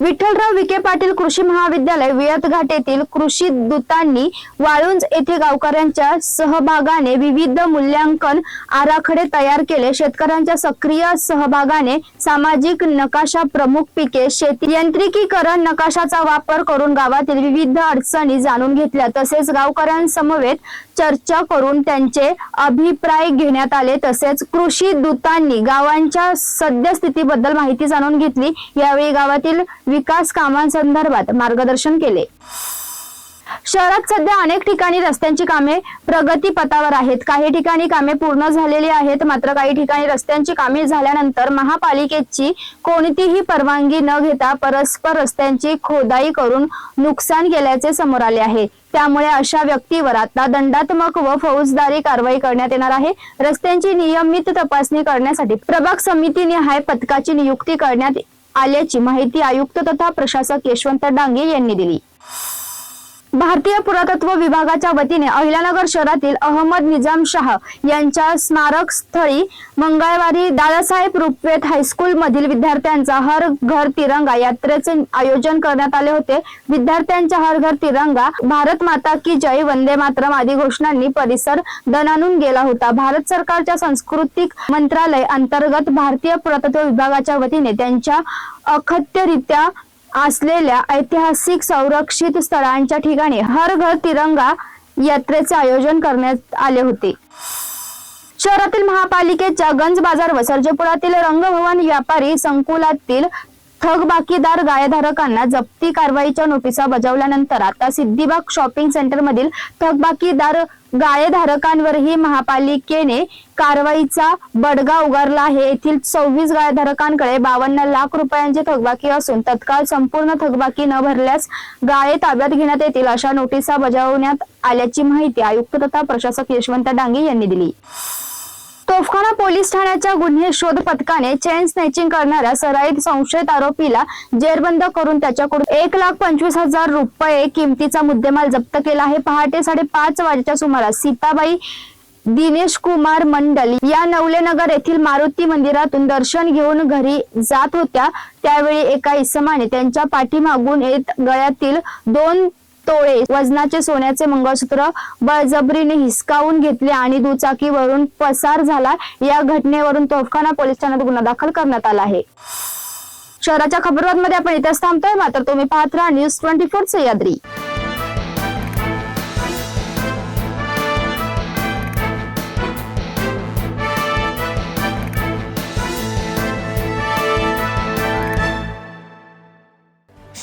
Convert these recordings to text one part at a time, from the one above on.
विठ्ठलराव विखे पाटील कृषी महाविद्यालय वियतघाट येथील कृषी दूतांनी वाळुंज येथे गावकऱ्यांच्या सहभागाने विविध मूल्यांकन आराखडे तयार केले. शेतकऱ्यांच्या सक्रिय सहभागाने सामाजिक नकाशा प्रमुख पिके शेती यांत्रिकीकरण नकाशाचा वापर करून गावातील विविध अडचणी जाणून घेतल्या. तसेच गावकऱ्यांसमवेत चर्चा करून त्यांचे अभिप्राय घेण्यात आले. तसेच कृषी दूतांनी गावांच्या सद्यस्थितीबद्दल माहिती जाणून घेतली. यावेळी गावातील विकास कामांसंदर्भात मार्गदर्शन केले. शहरात सध्या अनेक ठिकाणी रस्त्यांची कामे प्रगती पथावर आहेत. काही ठिकाणी कामे पूर्ण झालेली आहेत मात्र काही ठिकाणी रस्त्यांची कामे झाल्यानंतर महापालिकेची कोणतीही परवानगी न घेता परस्पर रस्त्यांची खोदाई करून नुकसान केल्याचे समोर आले आहे. त्यामुळे अशा व्यक्तीवर आता दंडात्मक व फौजदारी कारवाई करण्यात येणार आहे. रस्त्यांची नियमित तपासणी करण्यासाठी प्रभाग समितीनिहाय पथकाची नियुक्ती करण्यात आल्याची माहिती आयुक्त तथा प्रशासक यशवंत डांगे यांनी दिली. भारतीय पुरातत्व विभागाच्या वतीने अहिल्यानगर शहरातील अहमद निजाम शाह यांच्या स्मारक स्थळी मंगळवारी दादासाहेब रुपवेत हायस्कूल मधील विद्यार्थ्यांचा हर घर तिरंगा यात्रेचे आयोजन करण्यात आले होते. विद्यार्थ्यांच्या हर घर तिरंगा भारत माता की जय वंदे मातरम आदी घोषणांनी परिसर दणानून गेला होता. भारत सरकारच्या सांस्कृतिक मंत्रालय अंतर्गत भारतीय पुरातत्व विभागाच्या वतीने त्यांच्या अखत्यरित्या असलेल्या ऐतिहासिक संरक्षित स्थळांच्या ठिकाणी हर घर तिरंगा यात्रेचे आयोजन करण्यात आले होते. शहरातील महापालिकेच्या गंज बाजार व सर्जेपुरातील रंगभवन व्यापारी संकुलातील थकबाकीदार गायधारकांना जप्ती कारवाईच्या नोटिसा बजावल्यानंतर आता सिद्धिबाग शॉपिंग सेंटरमधील थकबाकीदार गायधारकांवरही महापालिकेने कारवाईचा बडगा उगारला आहे. येथील सव्वीस गाळेधारकांकडे बावन्न लाख रुपयांची थकबाकी असून तत्काळ संपूर्ण थकबाकी न भरल्यास गाळे ताब्यात घेण्यात येतील अशा नोटिसा बजावण्यात आल्याची माहिती आयुक्त तथा प्रशासक यशवंत डांगे यांनी दिली. तोफखाना पोलीस ठाण्याच्या गुन्हे शोध पथकाने चेन स्नॅचिंग करणाऱ्या सराईत संशयित आरोपीला जेरबंद करून त्याच्याकडून एक लाख पंचवीस हजार रुपये किमतीचा मुद्देमाल जप्त केला आहे. पहाटे साडेपाच वाजेच्या सुमारास सीताबाई दिनेश कुमार मंडल या नवलेनगर येथील मारुती मंदिरातून दर्शन घेऊन घरी जात होत्या. त्यावेळी एका इसमाने त्यांच्या पाठीमागून येत गळ्यातील दोन तोळे. वजनाचे सोन्याचे मंगळसूत्र बळजबरीने हिसकावून घेतले आणि दुचाकीवरून पसार झाला. या घटनेवरून तोफखाना पोलीस ठाण्यात गुन्हा दाखल करण्यात आला आहे. शहराच्या खबरबातमध्ये आपण इथेच थांबतोय. मात्र तुम्ही पाहत राहा न्यूज ट्वेंटी फोर सह्याद्री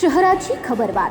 शहराची खबरबात.